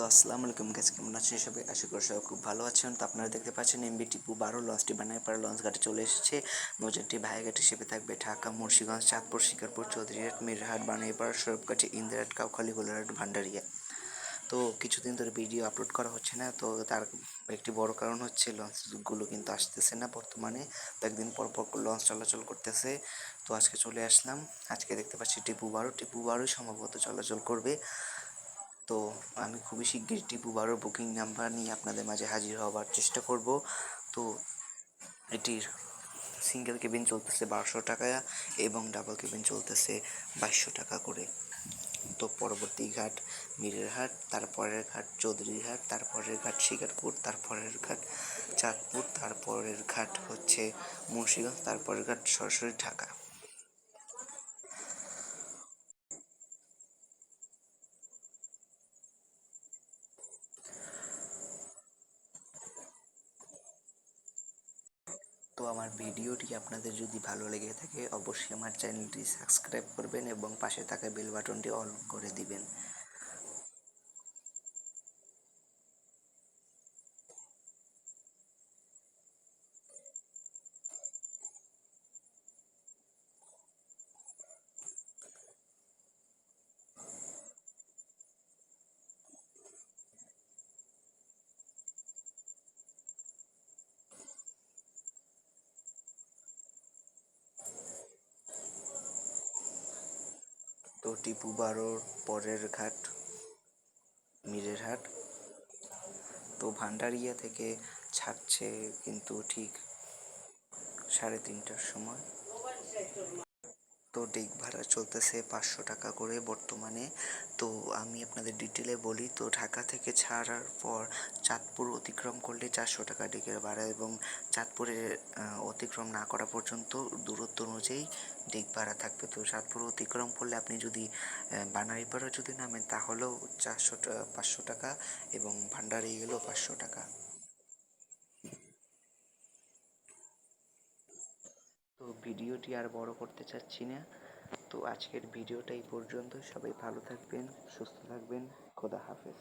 তো আসসালামু আলাইকুম গাছ কেমন আছেন সবাই? আশা করি সবাই খুব ভালো আছেন। তো আপনারা দেখতে পাচ্ছেন এমবি টিপু বারো লঞ্চটি বানাইপাড়া লঞ্চ ঘাটে চলে এসেছে। নজরটি ভাইঘাট হিসেবে থাকবে ঢাকা, মুন্সিগঞ্জ, চাঁদপুর, শিকারপুর, চৌধুরীহাট, মিরহাট বানাইপাড়া সরবকাঠি ইন্দিরহাট কাউখালী গোলাহাট ভান্ডারিয়া। তো কিছুদিন ধরে ভিডিও আপলোড করা হচ্ছে না, তো তার একটি বড় কারণ হচ্ছে লঞ্চগুলো কিন্তু আসতেছে না বর্তমানে। তো একদিন পর পর লঞ্চ চলাচল করতেছে। তো আজকে চলে আসলাম। আজকে দেখতে পাচ্ছি টিপু বারো। টিপু বারোই সম্ভবত চলাচল করবে। তো আমি খুবই শিগগির টিপু বারোর বুকিং নাম্বার নিয়ে আপনাদের মাঝে হাজির হওয়ার চেষ্টা করব। তো এটির সিঙ্গেল কেবিন চলতেছে বারোশো টাকা এবং ডাবল কেবিন চলতেছে বাইশশো টাকা করে। তো পরবর্তী ঘাট মিরেরহাট তারপরের ঘাট চৌধুরীহাট তারপরের ঘাট শিকারপুর, তারপরের ঘাট চাঁদপুর, তারপরের ঘাট হচ্ছে মুন্সিগঞ্জ, তারপরের ঘাট সরাসরি ঢাকা। তো আমার ভিডিওটি আপনাদের যদি ভালো লেগে থাকে, অবশ্যই আমার চ্যানেলটি সাবস্ক্রাইব করবেন এবং পাশে থাকা বেল বাটনটি অন করে দিবেন। তো টিপু বারোর পরের ঘাট মিরেরহাট তো ভান্ডারিয়া থেকে ছাড়ছে কিন্তু ঠিক সাড়ে তিনটার সময়। তো ডিগ ভাড়া চলতেছে পাঁচশো টাকা করে বর্তমানে। তো আমি আপনাদের ডিটেলে বলি তো ঢাকা থেকে ছাড়ার পর চাঁদপুর অতিক্রম করলে চারশো টাকা ডিগের ভাড়া এবং চাঁদপুরে আহ, অতিক্রম না করা পর্যন্ত দূরত্ব অনুযায়ী ডিগ ভাড়া থাকবে। তো চাঁদপুর অতিক্রম করলে আপনি যদি বানারীপাড়া যদি নামেন তাহলেও চারশো পাঁচশো টাকা এবং ভান্ডারি গেলেও পাঁচশো টাকা তো ভিডিওটি আর বড় করতে চাচ্ছি না। তো আজকের ভিডিওটা এই পর্যন্ত সবাই ভালো থাকবেন, সুস্থ থাকবেন। খোদা হাফেজ।